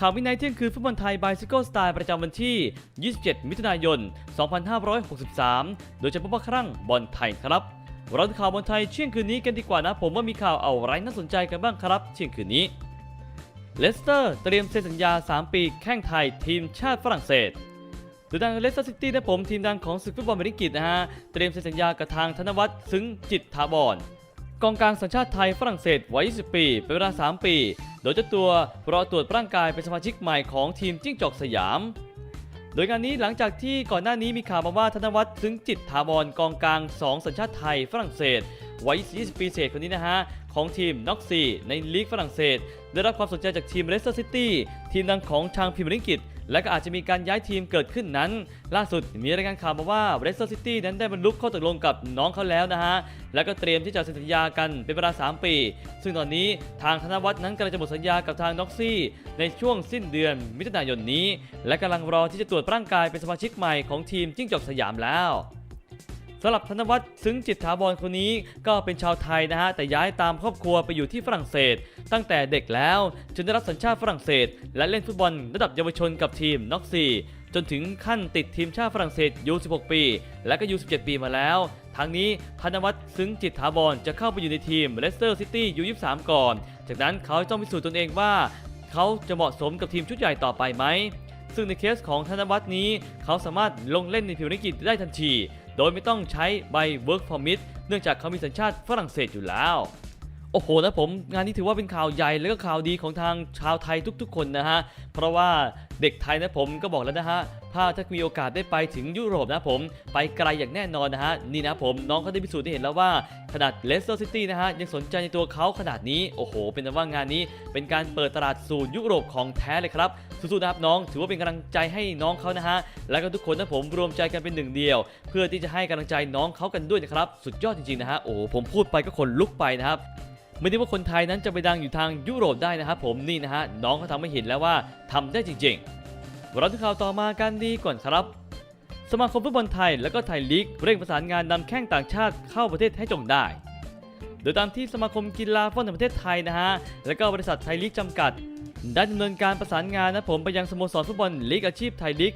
ข่าววินัยเที่ยงคืนฟุตบอลไทยบายซิโก้สไตล์ประจำวันที่ 27 มิถุนายน 2563 โดยเฉพาะครั้งบอลไทยครับ เราข่าวบอลไทยเที่ยงคืนนี้กันดีกว่านะ ผมว่ามีข่าวเอาอะไรน่าสนใจกันบ้างครับเที่ยงคืนนี้ เลสเตอร์เตรียมเซ็นสัญญา 3 ปีแข้งไทยทีมชาติฝรั่งเศสโดยทางเลสเตอร์ซิตี้นะผมทีมดังของศึกฟุตบอลอเมริกิตนะฮะ เตรียมเซ็นสัญญากับทางธนวัฒน์ซึ้งจิตถาวร กองกลางสัญชาติไทยฝรั่งเศสวัย 20 ปี เป็นเวลา 3 ปี โดยเจ้าตัวรอตรวจร่างกายเป็นสมาชิกใหม่ของทีมจิ้งจอกสยาม โดยงานนี้หลังจากที่ก่อนหน้านี้มีข่าวมาว่าธนวัฒน์ซึ้งจิตถาวรกองกลาง 2 สัญชาติไทยฝรั่งเศสวัย 20 ปีเศษคนนี้นะฮะ ของทีมน็อกซีในลีกฝรั่งเศส ได้รับความสนใจจากทีมเลสเตอร์ซิตี้ทีมดังของทางพรีเมียร์ลีกอังกฤษ และก็อาจจะมีการย้ายทีมเกิดขึ้นนั้น ล่าสุดมีรายงานข่าวมาว่าเรสเตอร์ซิตี้นั้นได้บรรลุข้อตกลงกับน้องเขาแล้วนะฮะ แล้วก็เตรียมที่จะเซ็นสัญญากันเป็นเวลา 3 ปี ซึ่งตอนนี้ทางธนวัฒน์นั้นกำลังจะหมดสัญญากับทางน็อกซี่ในช่วงสิ้นเดือนมิถุนายนนี้ และกำลังรอที่จะตรวจร่างกายเป็นสมาชิกใหม่ของทีมจิ้งจอกสยามแล้ว สำหรับธนวัฒน์ซึ้งจิตถาวรคนนี้ก็เป็นชาวไทยนะฮะแต่ย้ายตามครอบครัวไปอยู่ที่ฝรั่งเศส ตั้งแต่เด็กแล้วจนได้รับสัญชาติฝรั่งเศส และเล่นฟุตบอลระดับเยาวชนกับทีมน็อกซีจนถึงขั้นติดทีมชาติฝรั่งเศสยู16 ปี และก็ยู17 ปีมาแล้ว ทั้งนี้ธนวัฒน์ซึ้งจิตถาวรจะเข้าไปอยู่ในทีมเลสเตอร์ซิตี้ยู23 ก่อน จากนั้นเขาต้องพิสูจน์ตนเองว่า เขาจะเหมาะสมกับทีมชุดใหญ่ต่อไปไหมซึ่งในเคสของธนวัฒน์นี้ เขาสามารถลงเล่นในพรีเมียร์ลีกได้ทันที โดยไม่ต้องใช้ใบ work permit เนื่องจากเขามีสัญชาติฝรั่งเศสอยู่แล้วโอ้โหนะผมงานนี้ถือว่าเป็นข่าวใหญ่และก็ข่าวดีของทางชาวไทยทุกๆ คนนะฮะ เพราะว่าเด็กไทยนะผมก็บอกแล้วนะฮะถ้าถ้ามีโอกาสได้ไปถึงยุโรปนะผม ไปไกลอย่างแน่นอนนะฮะ นี่นะผมน้องเขาได้พิสูจน์ได้เห็นแล้วว่า ขนาดเลสเตอร์ซิตี้นะฮะ ยังสนใจในตัวเขาขนาดนี้ โอ้โห เป็นว่างานนี้เป็นการเปิดตลาดสู่ยุโรปของแท้เลยครับ สู้ๆนะครับน้อง ถือว่าเป็นกำลังใจให้น้องเขานะฮะแล้วก็ทุกคนนะผมรวมใจกันเป็นหนึ่งเดียว เพื่อที่จะให้กำลังใจน้องเขากันด้วยนะครับสุดยอดจริงๆนะฮะโอ้ผมพูดไปก็ขนลุกไปนะครับไม่ได้ว่าคนไทยนั้นจะไปดังอยู่ทางยุโรปได้นะครับผมนี่นะฮะน้องเขาทำให้เห็นแล้วว่าทำได้จริงๆเราที่ข่าวต่อมากันดีก่อนครับสมาคมฟุตบอลไทยและก็ไทยลีกเร่งประสานงานนำแข้งต่างชาติเข้าประเทศให้จงได้ โดยตามที่สมาคมกีฬาฟุตบอลแห่งประเทศไทยนะฮะ และก็บริษัทไทยลีกจำกัด ได้ดำเนินการประสานงานนะผมไปยังสโมสรฟุตบอลลีกอาชีพไทยลีก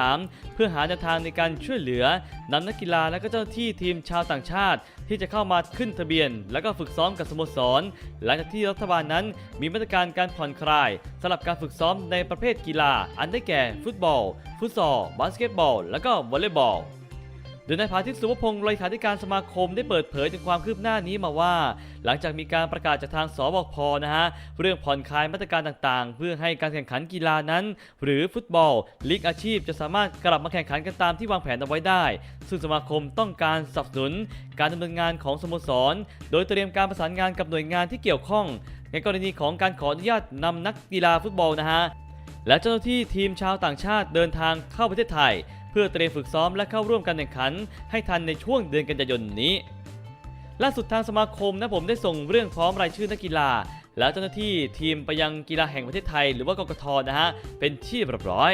1-3 เพื่อหาแนวทางในการช่วยเหลือนำนักกีฬาและก็เจ้าที่ทีมชาวต่างชาติ ที่จะเข้ามาขึ้นทะเบียน และก็ฝึกซ้อมกับสโมสร หลังจากที่รัฐบาลนั้นมีมาตรการการผ่อนคลายสำหรับการฝึกซ้อมในประเภทกีฬา อันได้แก่ฟุตบอล ฟุตซอลบาสเกตบอล และก็วอลเลย์บอล โดยนายพาทิตสุวพงศ์เลขาธิการสมาคมได้เปิดเผยถึงความคืบหน้านี้มาว่า หลังจากมีการประกาศจากทางสบคนะฮะเรื่องผ่อนคลายมาตรการต่างๆ เพื่อให้การแข่งขันกีฬานั้น หรือฟุตบอลลีกอาชีพ จะสามารถกลับมาแข่งขันกันตามที่วางแผนเอาไว้ได้ ซึ่งสมาคมต้องการสนับสนุน การดำเนินงานของสโมสร โดยเตรียมการประสานงานกับหน่วยงานที่เกี่ยวข้อง ในกรณีของการขออนุญาตนำนักกีฬาฟุตบอลนะฮะและเจ้าหน้าที่ทีมชาวต่างชาติเดินทางเข้าประเทศไทย พื่อเตรียมฝึกซ้อมและเข้าร่วมการแข่งขัน ให้ทันในช่วงเดือนกันยายนนี้ ล่าสุดทางสมาคมนะผมได้ส่งเรื่องพร้อมรายชื่อนักกีฬา แล้วเจ้าหน้าที่ทีมไปยังกีฬาแห่งประเทศไทย หรือว่ากกทนะฮะเป็นที่เรียบร้อย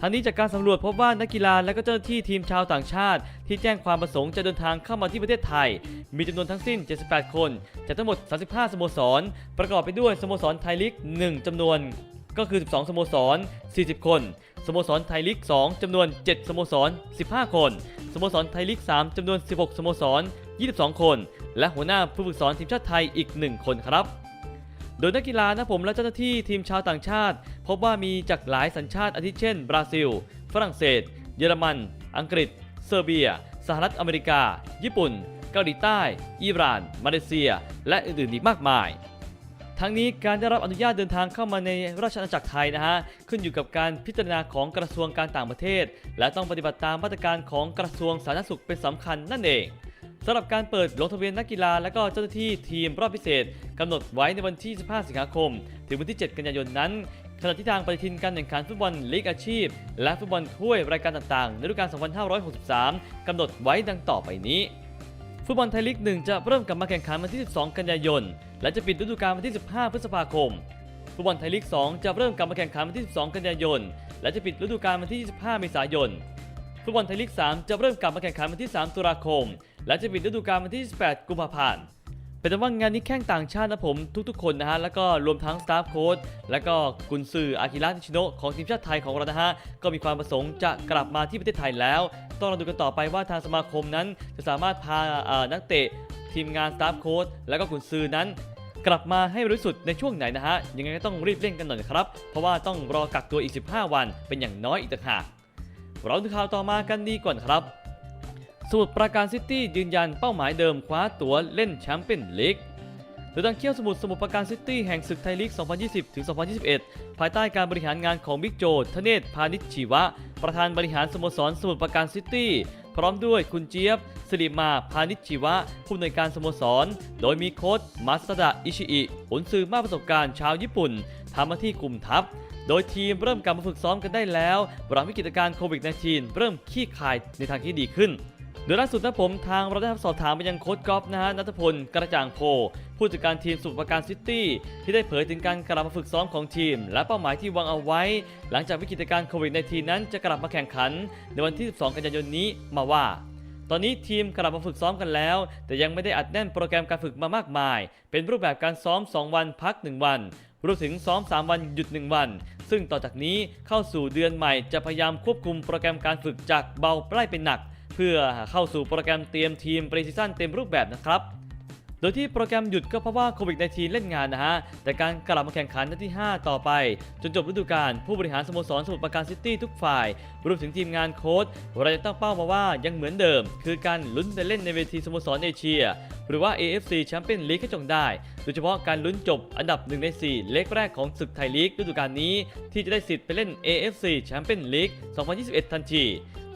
ทางนี้จากการสำรวจพบว่านักกีฬาและก็เจ้าหน้าที่ทีมชาวต่างชาติ ที่แจ้งความประสงค์จะเดินทางเข้ามาที่ประเทศไทย มีจำนวนทั้งสิ้น 78 คนจากทั้งหมด 35 สโมสร ประกอบไปด้วยสโมสรไทยลีก 1จำนวน ก็คือ 12 สโมสร 40 คน สโมสรไทยลีก 2จำนวน 7 สโมสร 15 คน สโมสรไทยลีก 3จำนวน 16 สโมสร 22 คน และหัวหน้าผู้ฝึกสอนทีมชาติไทยอีก 1 คนครับ โดยนักกีฬานะผมและเจ้าหน้าที่ทีมชาวต่างชาติ พบว่ามีจากหลายสัญชาติอาทิเช่น บราซิล ฝรั่งเศส เยอรมัน อังกฤษ เซอร์เบีย สหรัฐอเมริกา ญี่ปุ่น เกาหลีใต้ อิหร่าน มาเลเซีย และอื่นๆอีกมากมาย ทั้งนี้การได้รับอนุญาตเดินทางเข้ามาในราชอาณาจักรไทยนะฮะขึ้นอยู่กับการพิจารณาของกระทรวงการต่างประเทศ และต้องปฏิบัติตามมาตรการของกระทรวงสาธารณสุขเป็นสำคัญนั่นเองสำหรับการเปิดลงทะเบียนนักกีฬาและก็เจ้าหน้าที่ทีมรอบพิเศษกำหนดไว้ในวันที่ 15 สิงหาคม ถึงวันที่ 7 กันยายนนั้นขณะที่ทางปฏิทินการแข่งขันฟุตบอลลีกอาชีพ และฟุตบอลถ้วยรายการต่างๆ ในฤดูกาล 2563 กำหนดไว้ดังต่อไปนี้ ฟุตบอลไทยลีก 1 จะเริ่มกลับมาแข่งขันวันที่ 12 กันยายน และจะปิดฤดูกาลวันที่ 15 พฤษภาคม ฟุตบอลไทยลีก 2 จะเริ่มกลับมาแข่งขันวันที่ 12 กันยายน และจะปิดฤดูกาลวันที่ 25 เมษายน ฟุตบอลไทยลีก 3 จะเริ่มกลับมาแข่งขันวันที่ 3 ตุลาคม และจะปิดฤดูกาลวันที่ 28 กุมภาพันธ์ เป็นแต่ว่างานนี้แข่งต่างชาตินะผมทุกๆคนนะฮะแล้วก็รวมทั้งสตาฟโค้ชและก็กุนซืออากิระนิชิโนะของทีมชาติไทยของเรานะฮะก็มีความประสงค์จะกลับมาที่ประเทศไทยแล้ว ต้องเราดูกันต่อไปว่าทางสมาคมนั้นจะสามารถพานักเตะทีมงานสตาฟโค้ชและก็กุนซือนั้นกลับมาให้บริสุทธิ์ในช่วงไหนนะฮะ ยังไงก็ต้องรีบเร่งกันหน่อยครับ เพราะว่าต้องรอกักตัวอีก 15 วันเป็นอย่างน้อยอีกต่างหากเราดูข่าวต่อมากันดีก่อนครับ มุทรปราการซิตี้ยืนยันเป้าหมายเดิมคว้าตั๋วเล่นแชมเปี้ยนลีกโดยทางเขี้ยวสมุทรสมุทรปราการซิตี้แห่งศึกไทยลีก 2020ถึง2021 ภายใต้การบริหารงานของบิ๊กโจทเนศพานิชชีวะ ประธานบริหารสโมสรสมุทรปราการซิตี้ พร้อมด้วยคุณเจี๊ยบ สิริมา พานิชชีวะ ผู้อำนวยการสโมสร โดยมีโค้ชมาสดะอิชิอิผลสื่อมากประสบการณ์ชาวญี่ปุ่นทำหน้าที่กลุ่มทัพโดยทีมเริ่มกลับมาฝึกซ้อมกันได้แล้วหลังวิกฤตการโควิด -19 เริ่มคลี่คายในทางที่ดีขึ้น โดยล่าสุดนะผมทางเราได้สอบถามไปยังโค้ชกอล์ฟนะฮะนัทพลกระจ่างโพ ผู้จัดการทีมสมุทรราการซิตี้ที่ได้เผยถึงการกลับมาฝึกซ้อมของทีม และเป้าหมายที่วางเอาไว้ หลังจากวิกฤตการณ์โควิด -19 นั้นจะกลับมาแข่งขัน ในวันที่ 12 กันยายนนี้มาว่า ตอนนี้ทีมกลับมาฝึกซ้อมกันแล้ว แต่ยังไม่ได้อัดแน่นโปรแกรมการฝึกมามากมาย เป็นรูปแบบการซ้อม 2 วันพัก 1 วันรวมถึงซ้อม 3 วันหยุด 1 วัน ซึ่งต่อจากนี้เข้าสู่เดือนใหม่จะพยายามควบคุมโปรแกรมการฝึกจากเบาไล่เป็นหนัก เพื่อเข้าสู่โปรแกรมเตรียมทีมปรีซีซั่นเต็มรูปแบบนะครับโดยที่โปรแกรมหยุดก็เพราะว่าโควิด -19 เล่นงานนะฮะ แต่การกลับมาแข่งขันนัดที่ 5 ต่อไป จนจบฤดูกาลผู้บริหารสโมสรสมุทรปราการซิตี้ทุกฝ่าย รวมถึงทีมงานโค้ชเราจะตั้งเป้ามาว่ายังเหมือนเดิม คือการลุ้นไปเล่นในเวทีสโมสรเอเชีย หรือว่า AFC แชมเปี้ยนลีกให้จงได้ โดยเฉพาะการลุ้นจบอันดับ1ใน4 เล็กแรกของศึกไทยลีกฤดูกาลนี้ ที่จะได้สิทธิ์ไปเล่น AFC แชมเปี้ยนลีก 2021 ทันที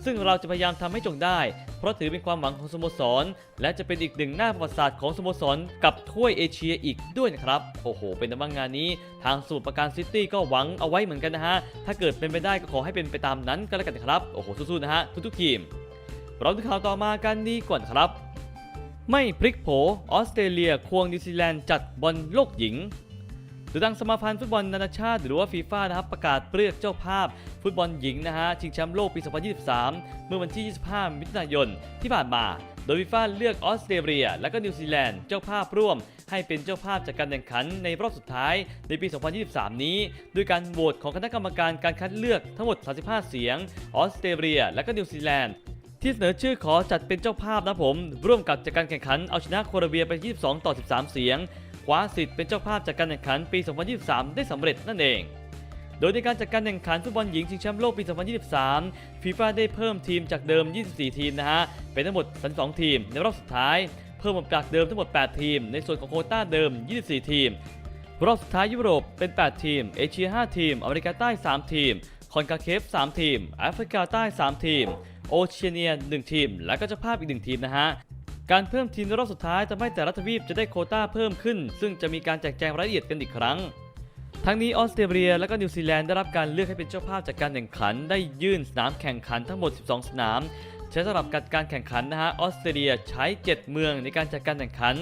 ซึ่งเราจะพยายามทำให้จงได้ เพราะถือเป็นความหวังของสโมสร และจะเป็นอีกหนึ่งหน้าประวัติศาสตร์ของสโมสร กับถ้วยเอเชียอีกด้วยนะครับ โอ้โห เป็นแต่ว่างานนี้ ทางสมุทรปราการซิตี้ก็หวังเอาไว้เหมือนกันนะฮะ ถ้าเกิดเป็นไปได้ก็ขอให้เป็นไปตามนั้นก็แล้วกันครับ โอ้โห สู้ๆนะฮะทุกๆทีมเราดูข่าวต่อมากันดีก่อนครับ ไม่พลิกโผออสเตรเลียควงนิวซีแลนด์จัดบอลโลกหญิง โดยทางสมาพันธ์ฟุตบอลนานาชาติหรือว่าฟีฟ่านะครับประกาศเลือกเจ้าภาพ ฟุตบอลหญิงนะฮะชิงแชมป์โลกปี 2023 เมื่อวันที่ 25 มิถุนายนที่ผ่านมา โดยฟีฟ่าเลือกออสเตรเลีย และก็นิวซีแลนด์เจ้าภาพร่วม ให้เป็นเจ้าภาพจากการแข่งขันในรอบสุดท้ายในปี 2023 นี้ ด้วยการโหวตของคณะกรรมการการคัดเลือกทั้งหมด 35 เสียง ออสเตรเลีย และก็นิวซีแลนด์ที่เสนอชื่อขอจัดเป็นเจ้าภาพนะผม ร่วมกับจากการแข่งขันเอาชนะโคลอมเบียไป 22 ต่อ 13 เสียง คว้าสิทธิ์เป็นเจ้าภาพจากการแข่งขันปี 2023 ได้สำเร็จนั่นเอง โดยในการจัดการแข่งขันฟุตบอลหญิงชิงแชมป์โลกปี 2023 ฟีฟ่าได้เพิ่มทีมจากเดิม 24 ทีมนะฮะ เป็นทั้งหมด 32 ทีม ในรอบสุดท้าย เพิ่มจากเดิมทั้งหมด 8 ทีม ในส่วนของโคต้าเดิม 24 ทีม รอบสุดท้ายยุโรปเป็น 8 ทีม เอเชีย 5 ทีม อเมริกาใต้ 3 ทีม คอนคาเคฟ 3 ทีม แอฟริกาใต้ 3 ทีม โอเชียเนีย 1 ทีม และก็เจ้าภาพอีก 1 ทีมนะฮะ การเพิ่มทีมในรอบสุดท้ายทำให้แต่ละทวีปจะได้โคต้าเพิ่มขึ้น ซึ่งจะมีการแจกแจงรายละเอียดกันอีกครั้ง ทั้งนี้ออสเตรเลียและก็นิวซีแลนด์ได้รับการเลือกให้เป็นเจ้าภาพจากการแข่งขัน ได้ยื่นสนามแข่งขันทั้งหมด 12 สนามใช้สำหรับการการแข่งขันนะฮะออสเตรเลียใช้ 7 เมืองในการจัดการแข่งขัน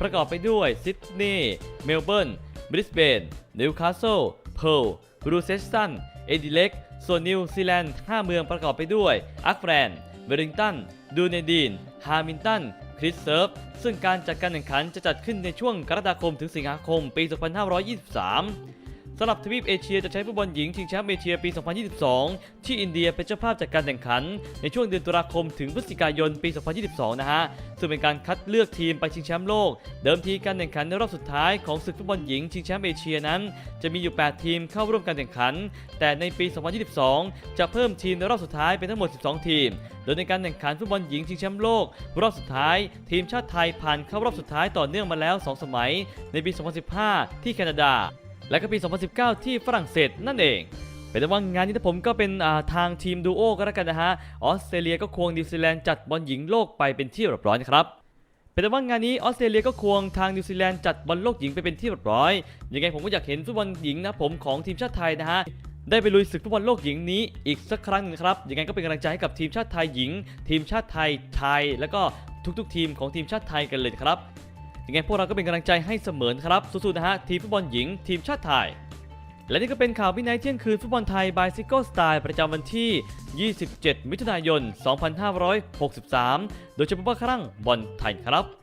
ประกอบไปด้วยซิดนีย์เมลเบิร์นบริสเบนนิวคาสเซิลเพิร์ลบรูเซสตันเอดิเล็กส่วนนิวซีแลนด์ 5 เมืองประกอบไปด้วยอักแฟรนเวลิงตัน ดูเนดีน ฮามิลตัน คริสเซิร์ฟซึ่งการจัดการแข่งขันจะจัดขึ้นในช่วงกรกฎาคมถึงสิงหาคมปี 2523 สำหรับทวีปเอเชียจะใช้ฟุตบอลหญิงชิงแชมป์เอเชียปี 2022 ที่อินเดียเป็นเจ้าภาพจัดการแข่งขัน ในช่วงเดือนตุลาคมถึงพฤศจิกายนปี 2022 นะฮะ ซึ่งเป็นการคัดเลือกทีมไปชิงแชมป์โลก เดิมทีการแข่งขันในรอบสุดท้ายของศึกฟุตบอลหญิงชิงแชมป์เอเชียนั้น จะมีอยู่ 8 ทีมเข้าร่วมการแข่งขัน แต่ในปี 2022 จะเพิ่มทีมในรอบสุดท้ายเป็นทั้งหมด 12 ทีม โดยในการแข่งขันฟุตบอลหญิงชิงแชมป์โลก รอบสุดท้าย ทีมชาติไทยผ่านเข้ารอบสุดท้ายต่อเนื่องมาแล้ว 2 สมัย ในปี 2015 ที่แคนาดา และก็ปี 2019 ที่ฝรั่งเศสนั่นเองเป็นต่ว่างานนี้ถ้าผมก็เป็นาทางทีมดูโอก็แล้วกันนะฮะออสเตรเลียก็ควงนิวซีแลนด์จัดบอลหญิงโลกไปเป็นที่เรียบร้อยนครับเป็นต่ว่างานนี้ออสเตรเลียก็ควงทางนิวซีแลนด์จัดบอลโลกหญิงไปเป็นที่เรียบร้อยยังไงผมก็อยากเห็นฟุตบอลหญิงนะผมของทีมชาติไทยนะฮะได้ไปลุยศึกฟุตบอลโลกหญิงนี้อีกสักครั้งหนึงครับยังไงก็เป็นกำลังใจให้กับทีมชาติไทยหญิง ทีมชาติไทยชายแล้วก็ทุกๆ ทีมของทีมชาติไทยกันเลยครับ ยังไงพวกเราก็เป็นกำลังใจให้เสมอนครับสู้ๆนะฮะทีมฟุตบอลหญิงทีมชาติไทย และนี่ก็เป็นข่าววินัยเที่ยงคืนฟุตบอลไทยบายซิโก้สไตล์ประจำวันที่ 27 มิถุนายน 2563 โดยเฉพาะครั้งบอลไทยครับ